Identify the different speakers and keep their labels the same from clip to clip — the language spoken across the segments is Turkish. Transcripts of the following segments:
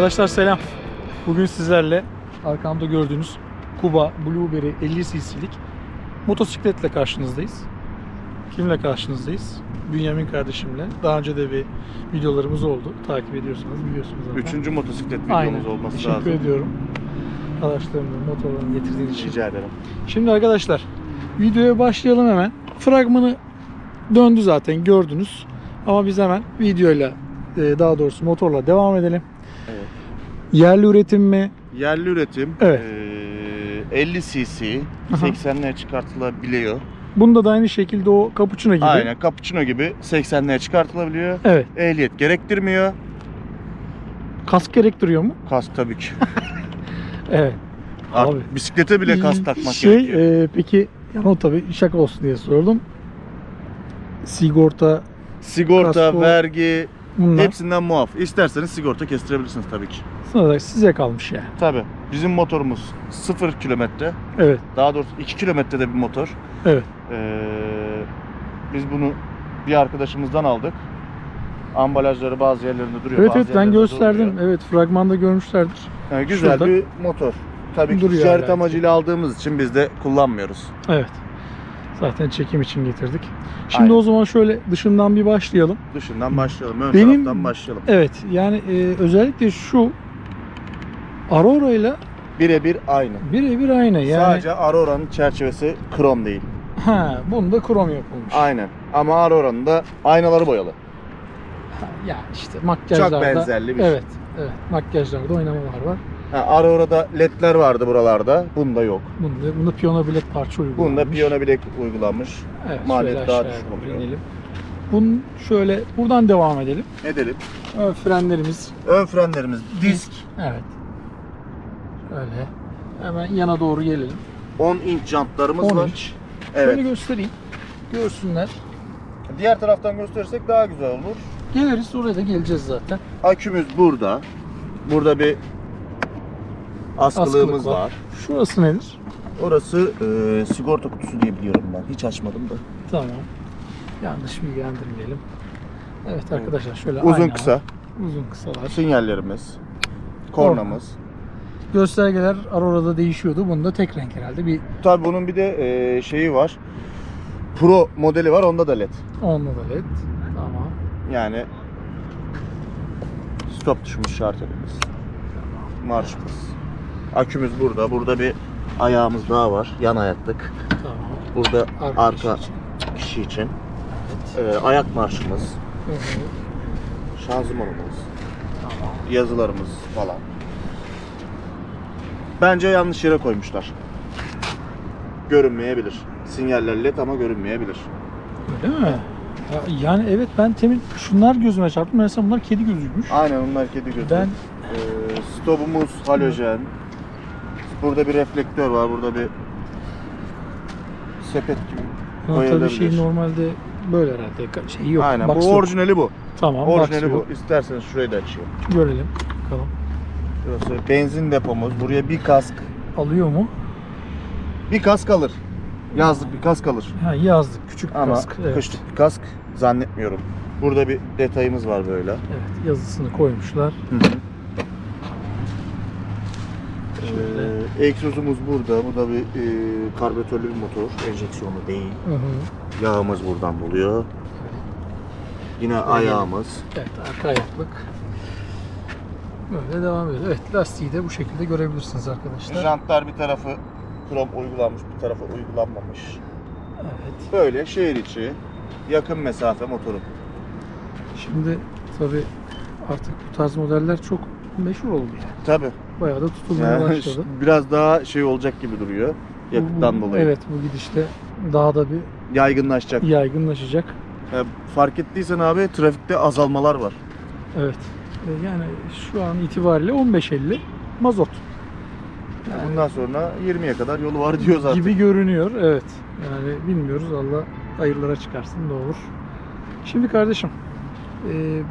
Speaker 1: Arkadaşlar selam. Bugün sizlerle arkamda gördüğünüz Kuba Blueberry 50 cc'lik motosikletle karşınızdayız. Kimle karşınızdayız? Bünyamin kardeşimle. Daha önce de bir videolarımız oldu. Takip ediyorsanız biliyorsunuz zaten.
Speaker 2: Üçüncü motosiklet videomuz
Speaker 1: Aynen.
Speaker 2: olması
Speaker 1: Teşekkür
Speaker 2: lazım.
Speaker 1: ediyorum. Araçlarını, motorlarını getirdiğin için.
Speaker 2: Rica ederim.
Speaker 1: Şimdi arkadaşlar videoya başlayalım hemen. Fragmanı döndü zaten gördünüz. Ama biz hemen videoyla e, daha doğrusu motorla devam edelim.
Speaker 2: Evet.
Speaker 1: Yerli üretim mi?
Speaker 2: Yerli üretim.
Speaker 1: Evet.
Speaker 2: eee, 50 cc.
Speaker 1: Aha.
Speaker 2: 80'lere çıkartılabiliyor.
Speaker 1: Bunda da aynı şekilde o cappuccino gibi.
Speaker 2: Aynen. Cappuccino gibi 80'lere çıkartılabiliyor.
Speaker 1: Evet.
Speaker 2: Ehliyet gerektirmiyor.
Speaker 1: Kask gerektiriyor mu?
Speaker 2: Kask tabii ki.
Speaker 1: Evet.
Speaker 2: Artık
Speaker 1: Abi.
Speaker 2: bisiklete bile kask takmak
Speaker 1: şey,
Speaker 2: gerekiyor.
Speaker 1: e, peki yani o tabii şaka olsun diye sordum. Sigorta
Speaker 2: Sigorta,
Speaker 1: kasko-
Speaker 2: vergi
Speaker 1: bunlar
Speaker 2: hepsinden muaf. İsterseniz sigorta kestirebilirsiniz tabii ki.
Speaker 1: sınırda size kalmış yani.
Speaker 2: Tabii. Bizim motorumuz 0 kilometre.
Speaker 1: Evet.
Speaker 2: Daha doğrusu 2 kilometrede bir motor.
Speaker 1: Evet.
Speaker 2: Ee, biz bunu bir arkadaşımızdan aldık. Ambalajları bazı yerlerinde duruyor.
Speaker 1: Evet
Speaker 2: bazı
Speaker 1: evet ben gösterdim.
Speaker 2: durmuyor.
Speaker 1: Evet fragmanda görmüşlerdir.
Speaker 2: Yani güzel
Speaker 1: Şurada.
Speaker 2: bir motor. Tabii ki
Speaker 1: Duruyor
Speaker 2: ticaret
Speaker 1: hala.
Speaker 2: amacıyla aldığımız için biz de kullanmıyoruz.
Speaker 1: Evet. Zaten çekim için getirdik. Şimdi
Speaker 2: Aynen.
Speaker 1: o zaman şöyle dışından bir başlayalım.
Speaker 2: Dışından başlayalım. Ön
Speaker 1: Benim-
Speaker 2: taraftan başlayalım.
Speaker 1: Evet yani e, özellikle şu Aurora ile
Speaker 2: Birebir aynı.
Speaker 1: birebir aynı. Yani
Speaker 2: Sadece Aurora'nın çerçevesi krom değil.
Speaker 1: ha, bunda krom yapılmış.
Speaker 2: Aynen. Ama Aurora'nın da aynaları boyalı.
Speaker 1: Ha, ya işte makyajlarda.
Speaker 2: Çok benzerli bir şey.
Speaker 1: Evet. Evet. Makyajlarda oynamalar var.
Speaker 2: Ha, Aurora'da ledler vardı buralarda. Bunda yok.
Speaker 1: Bunda, bunda piyano bilek parça uygulanmış.
Speaker 2: Bunda piyano bilek uygulanmış.
Speaker 1: evet,
Speaker 2: maliyet daha düşük oluyor.
Speaker 1: inelim. Bunun şöyle buradan devam edelim.
Speaker 2: Edelim.
Speaker 1: Ön frenlerimiz.
Speaker 2: Ön frenlerimiz disk.
Speaker 1: Evet. Şöyle. Hemen yana doğru gelelim.
Speaker 2: 10 inç jantlarımız
Speaker 1: 10
Speaker 2: var.
Speaker 1: inç.
Speaker 2: Evet.
Speaker 1: Şöyle göstereyim. Görsünler.
Speaker 2: Diğer taraftan gösterirsek daha güzel olur.
Speaker 1: Geliriz oraya da geleceğiz zaten.
Speaker 2: Akümüz burada. Burada bir askılığımız
Speaker 1: Askılık var.
Speaker 2: var.
Speaker 1: Şurası nedir?
Speaker 2: Orası e, sigorta kutusu diye biliyorum ben. Hiç açmadım da.
Speaker 1: Tamam. Yanlış bilgilendirmeyelim. Evet arkadaşlar şöyle
Speaker 2: Uzun
Speaker 1: ayna
Speaker 2: kısa.
Speaker 1: var. Uzun kısalar.
Speaker 2: Sinyallerimiz. Kornamız.
Speaker 1: Göstergeler Aurora'da değişiyordu. Bunda tek renk herhalde. Bir
Speaker 2: Tabii bunun bir de e, şeyi var. Pro modeli var. Onda da led.
Speaker 1: onunla da led. Tamam.
Speaker 2: Yani stop tuşumuz şartelimiz. Marşımız. Akümüz burada. Burada bir ayağımız daha var. Yan ayaklık.
Speaker 1: Tamam.
Speaker 2: Burada
Speaker 1: Arka
Speaker 2: arka,
Speaker 1: kişi için.
Speaker 2: kişi için.
Speaker 1: Evet.
Speaker 2: Ee, ayak marşımız.
Speaker 1: Hı hı.
Speaker 2: Şanzımanımız.
Speaker 1: Tamam.
Speaker 2: Yazılarımız falan. Bence yanlış yere koymuşlar. Görünmeyebilir. Sinyaller led ama görünmeyebilir.
Speaker 1: Öyle mi? Ya, yani evet ben temin şunlar gözüme çarptı. Mesela bunlar kedi gözüymüş.
Speaker 2: Aynen onlar kedi gözü.
Speaker 1: Ben
Speaker 2: Ee, stopumuz halojen. Burada bir reflektör var. Burada bir sepet gibi.
Speaker 1: ha, tabii şey normalde böyle herhalde. Şey yok.
Speaker 2: Aynen.
Speaker 1: box
Speaker 2: bu
Speaker 1: yok.
Speaker 2: orijinali bu.
Speaker 1: Tamam.
Speaker 2: Orijinali
Speaker 1: box
Speaker 2: bu.
Speaker 1: yok.
Speaker 2: İsterseniz şurayı da açayım.
Speaker 1: Görelim. Bakalım.
Speaker 2: Burası benzin depomuz. Buraya bir kask.
Speaker 1: Alıyor mu?
Speaker 2: Bir kask alır. Yazlık bir kask alır.
Speaker 1: Ha yazdık. Küçük
Speaker 2: Ama
Speaker 1: kask. Evet.
Speaker 2: kışlık bir kask zannetmiyorum. Burada bir detayımız var böyle.
Speaker 1: Evet. Yazısını koymuşlar. Şöyle.
Speaker 2: Egzozumuz burada. Bu da bir e, karbüratörlü bir motor. Enjeksiyonlu değil.
Speaker 1: Hı hı.
Speaker 2: Yağımız buradan buluyor. Yine ayağımız.
Speaker 1: Evet. Arka ayaklık. Böyle devam ediyor. Evet. Lastiği de bu şekilde görebilirsiniz arkadaşlar.
Speaker 2: Jantlar bir tarafı krom uygulanmış, bir tarafı uygulanmamış.
Speaker 1: Evet.
Speaker 2: Böyle şehir içi yakın mesafe motoru.
Speaker 1: Şimdi tabi artık bu tarz modeller çok meşhur oldu yani.
Speaker 2: Tabii.
Speaker 1: Bayağı da tutulmaya
Speaker 2: Yani
Speaker 1: başladı.
Speaker 2: biraz daha şey olacak gibi duruyor. Yakıttan
Speaker 1: Bu-
Speaker 2: dolayı.
Speaker 1: Evet bu gidişte daha da bir
Speaker 2: Yaygınlaşacak.
Speaker 1: yaygınlaşacak.
Speaker 2: Ya, fark ettiysen abi trafikte azalmalar var.
Speaker 1: Evet. E, Yani şu an itibariyle 15.50 mazot. Yani
Speaker 2: Bundan sonra 20'ye kadar yolu var diyor zaten.
Speaker 1: gibi görünüyor. Evet. Yani bilmiyoruz. Allah hayırlara çıkarsın ne olur. Şimdi kardeşim e,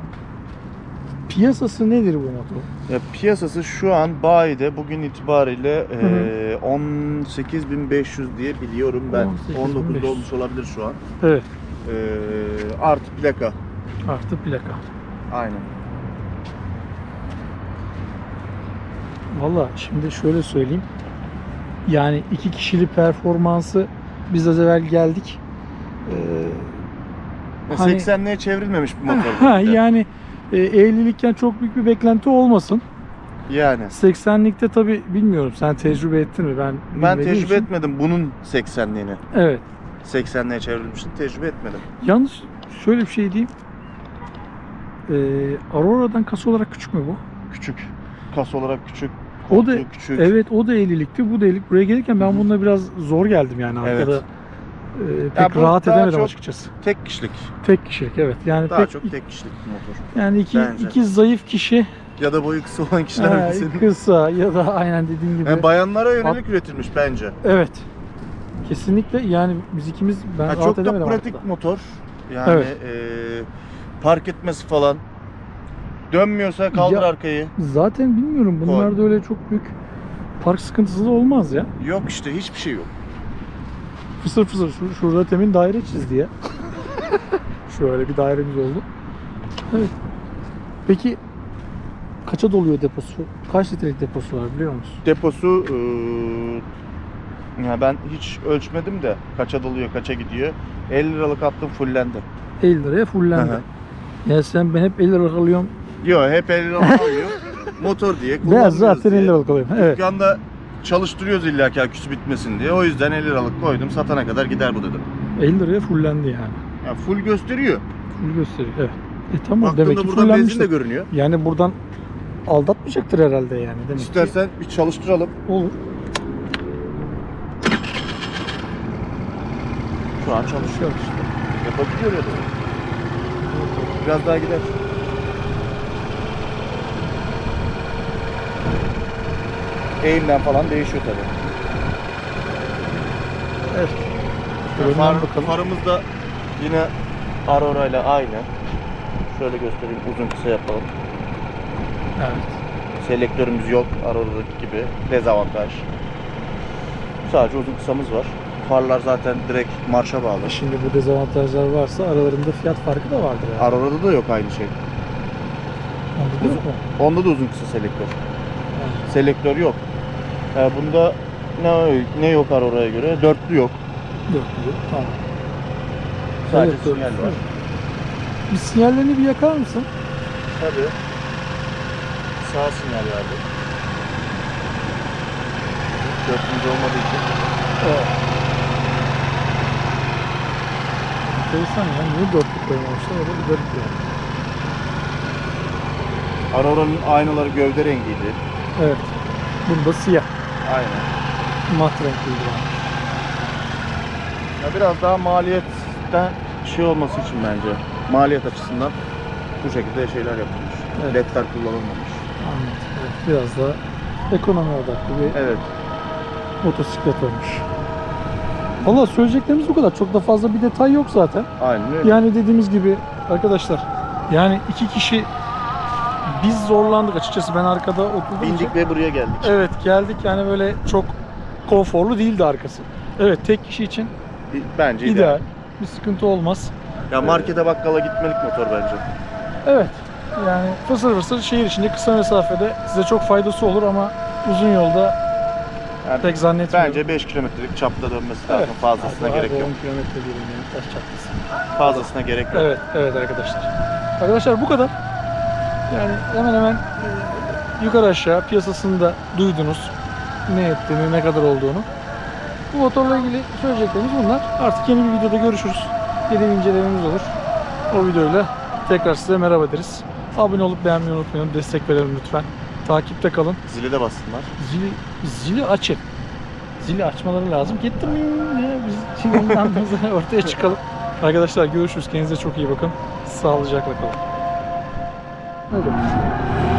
Speaker 1: piyasası nedir bu motor?
Speaker 2: Ya, piyasası şu an bayide bugün itibariyle e, 18.500 diye biliyorum ben.
Speaker 1: 18.500.
Speaker 2: 19'da olmuş olabilir şu an.
Speaker 1: Evet.
Speaker 2: E, artı plaka.
Speaker 1: Artı plaka.
Speaker 2: Aynen.
Speaker 1: Valla şimdi şöyle söyleyeyim. Yani iki kişili performansı biz az evvel geldik. Ee, Hani-
Speaker 2: 80'liğe çevrilmemiş bu motor.
Speaker 1: ha, yani e, 50'likken çok büyük bir beklenti olmasın.
Speaker 2: yani.
Speaker 1: 80'likte tabi bilmiyorum sen tecrübe ettin mi? Ben
Speaker 2: Ben tecrübe
Speaker 1: için-
Speaker 2: etmedim bunun 80'liğini.
Speaker 1: Evet.
Speaker 2: 80'liğe çevrilmişini tecrübe etmedim.
Speaker 1: Yalnız şöyle bir şey diyeyim. Ee, Aurora'dan kasa olarak küçük mü bu?
Speaker 2: Küçük. Kas olarak küçük.
Speaker 1: O da-
Speaker 2: küçük.
Speaker 1: Evet o da 50'likti bu da 50'lik. Buraya gelirken ben bununla biraz zor geldim yani
Speaker 2: Evet.
Speaker 1: arkada. E, pek
Speaker 2: bu
Speaker 1: rahat
Speaker 2: daha
Speaker 1: edemedim
Speaker 2: çok-
Speaker 1: açıkçası.
Speaker 2: Tek kişilik.
Speaker 1: Tek kişilik evet. Yani
Speaker 2: Daha
Speaker 1: pek
Speaker 2: çok tek kişilik bir motor.
Speaker 1: yani iki
Speaker 2: Bence.
Speaker 1: iki zayıf kişi
Speaker 2: Ya da boyu kısa olan kişiler
Speaker 1: ha,
Speaker 2: mesela.
Speaker 1: kısa ya da aynen dediğin gibi.
Speaker 2: Yani bayanlara yönelik üretilmiş bence.
Speaker 1: evet. Kesinlikle yani biz ikimiz ben rahat
Speaker 2: çok da
Speaker 1: edemedim
Speaker 2: pratik
Speaker 1: arkada.
Speaker 2: motor. Yani
Speaker 1: Evet.
Speaker 2: eee, park etmesi falan. Dönmüyorsa kaldır
Speaker 1: Ya-
Speaker 2: arkayı.
Speaker 1: Zaten bilmiyorum bunlarda öyle çok büyük park sıkıntısı da olmaz ya.
Speaker 2: Yok işte hiçbir şey yok.
Speaker 1: Fısır fısır şu, şurada temin daire çizdi ya. Şöyle bir dairemiz oldu. Evet. Peki kaça doluyor deposu? Kaç litrelik deposu var biliyor musun?
Speaker 2: Deposu eee, ya ben hiç ölçmedim de kaça doluyor kaça gidiyor. 50 liralık attım fullendi.
Speaker 1: 50 liraya fullendi.
Speaker 2: Hı hı.
Speaker 1: Ya sen ben hep 50 liralık alıyorum.
Speaker 2: Yok hep 50 liralık alıyor. Motor diye
Speaker 1: Ben
Speaker 2: kullanmıyoruz
Speaker 1: zaten 50
Speaker 2: diye.
Speaker 1: liralık alıyorum. Evet.
Speaker 2: Dükkanda çalıştırıyoruz illa ki aküsü bitmesin diye. O yüzden 50 liralık koydum. Satana kadar gider bu dedim.
Speaker 1: 50 liraya fullendi yani.
Speaker 2: Ya full gösteriyor.
Speaker 1: Full gösteriyor. Evet. E tamam
Speaker 2: Baktığında
Speaker 1: demek ki
Speaker 2: buradan benzin de
Speaker 1: fullenmiştir.
Speaker 2: görünüyor.
Speaker 1: Yani buradan aldatmayacaktır herhalde yani. Demek ki
Speaker 2: İstersen bir çalıştıralım.
Speaker 1: olur.
Speaker 2: Şu an çalışıyor.
Speaker 1: Çalışıyor işte.
Speaker 2: Yapabiliyor ya da. Biraz daha gider. Eğimden falan değişiyor tabii.
Speaker 1: Evet.
Speaker 2: Yani far,
Speaker 1: bakalım.
Speaker 2: farımız da yine Aurora ile aynı. Şöyle göstereyim uzun kısa yapalım.
Speaker 1: Evet.
Speaker 2: Selektörümüz yok Aurora'daki gibi. Dezavantaj. Sadece uzun kısamız var. Farlar zaten direkt marşa bağlı.
Speaker 1: Şimdi bu dezavantajlar varsa aralarında fiyat farkı da vardır yani.
Speaker 2: Aurora'da da yok aynı şey.
Speaker 1: Anladın mı?
Speaker 2: Onda da uzun kısa selektör.
Speaker 1: Yani
Speaker 2: Selektör yok. Ee, bunda ne, ne yok Aurora'ya göre? Dörtlü yok.
Speaker 1: Dört diyor. Tamam.
Speaker 2: Sadece
Speaker 1: Evet,
Speaker 2: sinyal var.
Speaker 1: Bir sinyallerini bir yakar mısın?
Speaker 2: Tabii. Sağ sinyal verdi. Dörtlümüz olmadığı için.
Speaker 1: Evet. Enteresan ya. Niye dörtlük koymamışlar? O da bir garip yani.
Speaker 2: Aurora'nın aynaları gövde rengiydi.
Speaker 1: Evet. Bunda siyah.
Speaker 2: Aynen.
Speaker 1: Mat renkliydi yani.
Speaker 2: Ya biraz daha maliyetten şey olması için bence. Maliyet açısından bu şekilde şeyler yapılmış.
Speaker 1: Evet.
Speaker 2: LED'ler kullanılmamış.
Speaker 1: Anladım. Evet. Biraz da ekonomi odaklı bir
Speaker 2: Evet.
Speaker 1: motosiklet olmuş. Valla söyleyeceklerimiz bu kadar. Çok da fazla bir detay yok zaten.
Speaker 2: Aynen öyle.
Speaker 1: Yani dediğimiz gibi arkadaşlar yani iki kişi biz zorlandık açıkçası ben arkada oturdum.
Speaker 2: Bindik ve buraya geldik.
Speaker 1: Evet geldik yani böyle çok konforlu değildi arkası. Evet tek kişi için
Speaker 2: Bence
Speaker 1: ideal.
Speaker 2: ideal.
Speaker 1: Bir sıkıntı olmaz.
Speaker 2: Ya markete bakkala gitmelik motor bence.
Speaker 1: Evet yani fısır fısır şehir içinde kısa mesafede size çok faydası olur ama uzun yolda
Speaker 2: Yani
Speaker 1: pek zannetmiyorum.
Speaker 2: bence 5 kilometrelik çapta dönmesi lazım.
Speaker 1: Evet.
Speaker 2: Fazlasına
Speaker 1: Abi,
Speaker 2: gerek
Speaker 1: abi,
Speaker 2: yok.
Speaker 1: 10 kilometre diyelim yani taş çatlası.
Speaker 2: Fazlasına gerek yok.
Speaker 1: Evet, evet arkadaşlar. Arkadaşlar bu kadar. Yani hemen hemen e, yukarı aşağı piyasasını da duydunuz. Ne ettiğini, ne kadar olduğunu. Bu motorla ilgili söyleyeceklerimiz bunlar. Artık yeni bir videoda görüşürüz. Yeni bir incelememiz olur. O videoyla tekrar size merhaba deriz. Abone olup beğenmeyi unutmayın. Destek verelim lütfen. Takipte kalın.
Speaker 2: Zili de bassınlar.
Speaker 1: Zili, zili açın. Zili açmaları lazım. Getirmeyin ya. Biz şimdi ortaya çıkalım. Arkadaşlar görüşürüz. Kendinize çok iyi bakın. Sağlıcakla kalın. 那怎